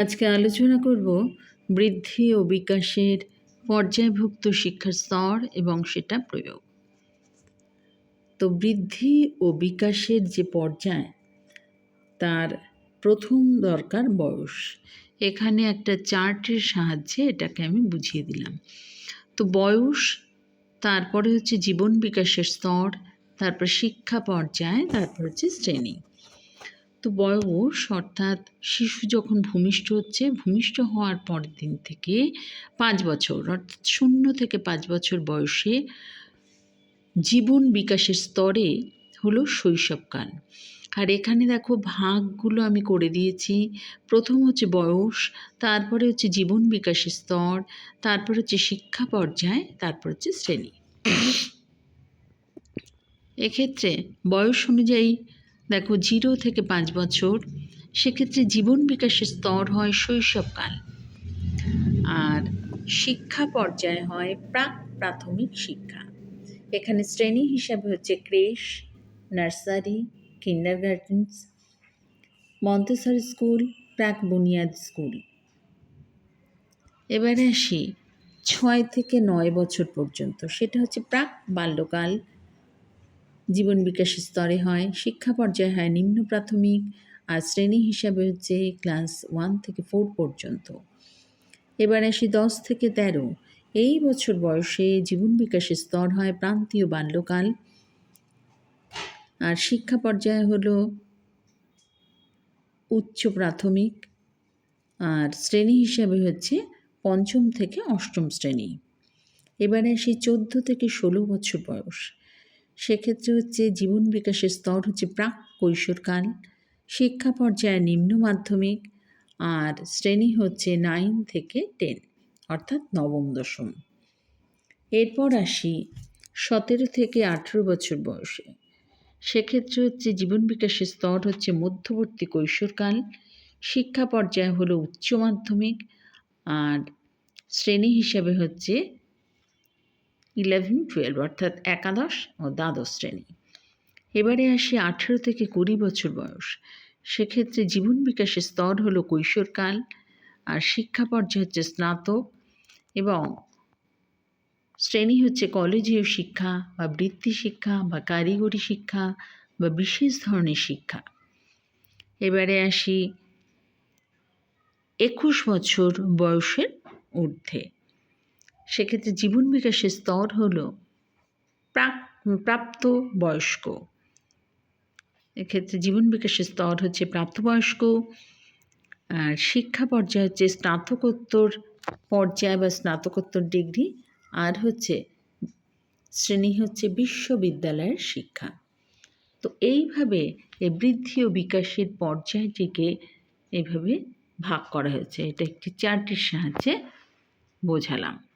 আজকে আলোচনা করব বৃদ্ধি ও বিকাশের পর্যায়ভুক্ত শিক্ষার স্তর এবং সেটা প্রয়োগ। তো বৃদ্ধি ও বিকাশের যে পর্যায়, তার প্রথম দরকার বয়স। এখানে একটা চার্টের সাহায্যে এটাকে আমি বুঝিয়ে দিলাম। তো বয়স, তারপরে হচ্ছে জীবন বিকাশের স্তর, তারপর শিক্ষা পর্যায়, তারপর হচ্ছে শ্রেণি। তো বয়স, অর্থাৎ শিশু যখন ভূমিষ্ঠ হচ্ছে, ভূমিষ্ঠ হওয়ার পরের দিন থেকে পাঁচ বছর, অর্থাৎ শূন্য থেকে পাঁচ বছর বয়সে জীবন বিকাশের স্তরে হলো শৈশবকাল। আর এখানে দেখো ভাগগুলো আমি করে দিয়েছি। প্রথম হচ্ছে বয়স, তারপরে হচ্ছে জীবন বিকাশের স্তর, তারপর হচ্ছে শিক্ষা পর্যায়, তারপর হচ্ছে শ্রেণি। এক্ষেত্রে বয়স অনুযায়ী দেখো, জিরো থেকে পাঁচ বছর, সেক্ষেত্রে জীবন বিকাশের স্তর হয় শৈশবকাল। আর শিক্ষা পর্যায়ে হয় প্রাক প্রাথমিক শিক্ষা। এখানে শ্রেণি হিসাবে হচ্ছে creche, nursery kindergartens Montessori school, প্রাক বুনিয়াদ স্কুল। এবারে আসি, ছয় থেকে নয় বছর পর্যন্ত, সেটা হচ্ছে প্রাক বাল্যকাল জীবন বিকাশের স্তরে হয়, শিক্ষা পর্যায়ে হয় নিম্ন প্রাথমিক আর শ্রেণি হিসাবে হচ্ছে ক্লাস ওয়ান থেকে ফোর পর্যন্ত। এবার আসি দশ থেকে তেরো। এই বছর বয়সে জীবন বিকাশের স্তর হয় প্রান্তীয় বাল্যকাল। আর শিক্ষা পর্যায়ে হল উচ্চ প্রাথমিক। আর শ্রেণি হিসাবে হচ্ছে পঞ্চম থেকে অষ্টম শ্রেণি। এবারে আসি চোদ্দ থেকে ষোলো বছর বয়স। সেক্ষেত্রে হচ্ছে জীবন বিকাশের স্তর হচ্ছে প্রাক কৈশোরকাল, শিক্ষা পর্যায়ে নিম্ন মাধ্যমিক আর শ্রেণি হচ্ছে নাইন থেকে টেন অর্থাৎ নবম দশম। এরপর আসি সতেরো থেকে আঠেরো বছর বয়সে। সেক্ষেত্রে হচ্ছে জীবন বিকাশের স্তর হচ্ছে মধ্যবর্তী কৈশোরকাল, শিক্ষা পর্যায়ে হলো উচ্চ মাধ্যমিক আর শ্রেণি হিসাবে হচ্ছে ইলেভেন, টুয়েলভ, অর্থাৎ একাদশ ও দ্বাদশ শ্রেণি। এবারে আসি আঠেরো থেকে কুড়ি বছর বয়স। সেক্ষেত্রে জীবন বিকাশের স্তর হলো কৈশোরকাল, আর শিক্ষা পর্যায়ে হচ্ছে স্নাতক এবং শ্রেণি হচ্ছে কলেজীয় শিক্ষা বা বৃত্তি শিক্ষা বা কারিগরি শিক্ষা বা বিশেষ ধরনের শিক্ষা। এবারে আসি একুশ বছর বয়সের ঊর্ধ্বে। সেক্ষেত্রে জীবন বিকাশের স্তর হল প্রাক প্রাপ্ত বয়স্ক এক্ষেত্রে জীবন বিকাশের স্তর হচ্ছে প্রাপ্তবয়স্ক। আর শিক্ষা পর্যায় হচ্ছে স্নাতকোত্তর পর্যায় বা স্নাতকোত্তর ডিগ্রি। আর হচ্ছে শ্রেণি হচ্ছে বিশ্ববিদ্যালয়ের শিক্ষা। তো এইভাবে এই বৃদ্ধি ও বিকাশের পর্যায়টিকে এভাবে ভাগ করা হয়েছে। এটা একটি চারটির সাহায্যে বোঝালাম।